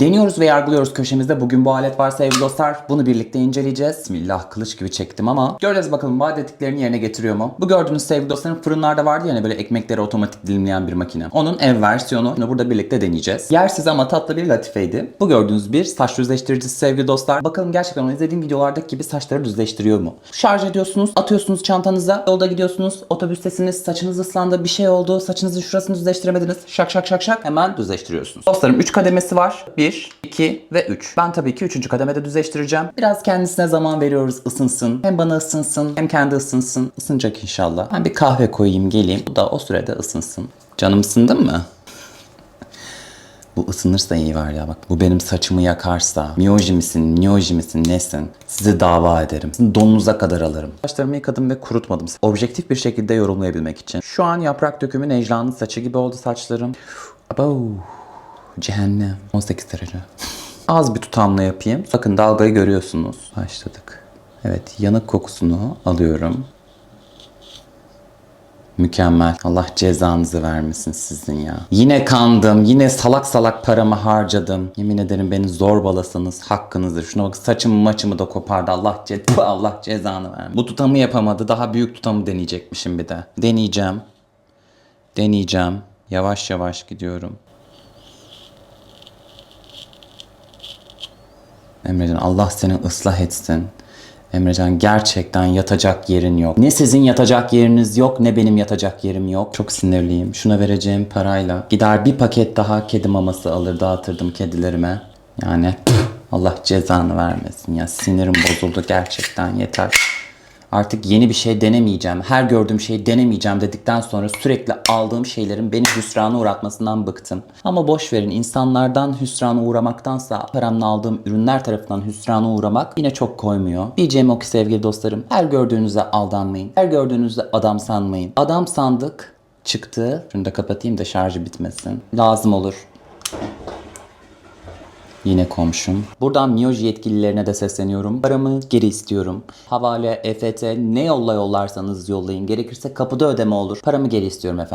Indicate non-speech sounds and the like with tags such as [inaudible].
Deniyoruz ve yargılıyoruz köşemizde. Bugün bu alet var sevgili dostlar. Bunu birlikte inceleyeceğiz. Bismillah kılıç gibi çektim ama göreceğiz bakalım vaat ettiklerini yerine getiriyor mu? Bu gördüğünüz sevgili dostlarım fırınlarda vardı ya hani böyle ekmekleri otomatik dilimleyen bir makine. Onun ev versiyonu. Bunu burada birlikte deneyeceğiz. Yersiz ama tatlı bir latifeydi. Bu gördüğünüz bir saç düzleştiricisi sevgili dostlar. Bakalım gerçekten o izlediğim videolardaki gibi saçları düzleştiriyor mu? Şarj ediyorsunuz, atıyorsunuz çantanıza, yolda gidiyorsunuz, otobüstesiniz, saçınız ıslandı, bir şey oldu, saçınızın şurasını düzleştiremediniz. Şak şak şak şak hemen düzleştiriyorsunuz. Dostlarım 3 kademesi var. 1, 2 ve 3. Ben tabii ki 3. kademede düzleştireceğim. Biraz kendisine zaman veriyoruz ısınsın. Hem bana ısınsın hem kendi ısınsın. Isınacak inşallah. Ben bir kahve koyayım geleyim. Bu da o sürede ısınsın. Canım ısındın mı? Bu ısınırsa iyi var ya bak. Bu benim saçımı yakarsa. Miyoji misin, niyoji misin, nesin? Sizi dava ederim. Sizin donunuza kadar alırım. Saçlarımı yıkadım ve kurutmadım. Objektif bir şekilde yorumlayabilmek için. Şu an yaprak dökümü Necla'nın saçı gibi oldu saçlarım. Abo. Cehennem. 18 derece. Az bir tutamla yapayım. Bakın dalgayı görüyorsunuz. Başladık. Evet yanık kokusunu alıyorum. Mükemmel. Allah cezanızı vermesin sizin ya. Yine kandım. Yine salak salak paramı harcadım. Yemin ederim beni zorbalasanız hakkınızdır. Şuna bak saçımı maçımı da kopardı. Allah, ce [laughs] Allah cezanı vermesin. Bu tutamı yapamadı. Daha büyük tutamı deneyecekmişim bir de. Deneyeceğim. Deneyeceğim. Yavaş yavaş gidiyorum. Emrecan Allah seni ıslah etsin. Emrecan gerçekten yatacak yerin yok. Ne sizin yatacak yeriniz yok ne benim yatacak yerim yok. Çok sinirliyim. Şuna vereceğim parayla gider bir paket daha kedi maması alır dağıtırdım kedilerime. Yani Allah cezanı vermesin ya. Sinirim bozuldu gerçekten yeter. Artık yeni bir şey denemeyeceğim. Her gördüğüm şeyi denemeyeceğim dedikten sonra sürekli aldığım şeylerin beni hüsrana uğratmasından bıktım. Ama boş verin insanlardan hüsrana uğramaktansa paramla aldığım ürünler tarafından hüsrana uğramak yine çok koymuyor. Diyeceğim o ki sevgili dostlarım her gördüğünüzde aldanmayın. Her gördüğünüzde adam sanmayın. Adam sandık çıktı. Şunu da kapatayım da şarjı bitmesin. Lazım olur. Yine komşum. Buradan Miyoji yetkililerine de sesleniyorum. Paramı geri istiyorum. Havale, EFT ne yolla yollarsanız yollayın. Gerekirse kapıda ödeme olur. Paramı geri istiyorum efendim.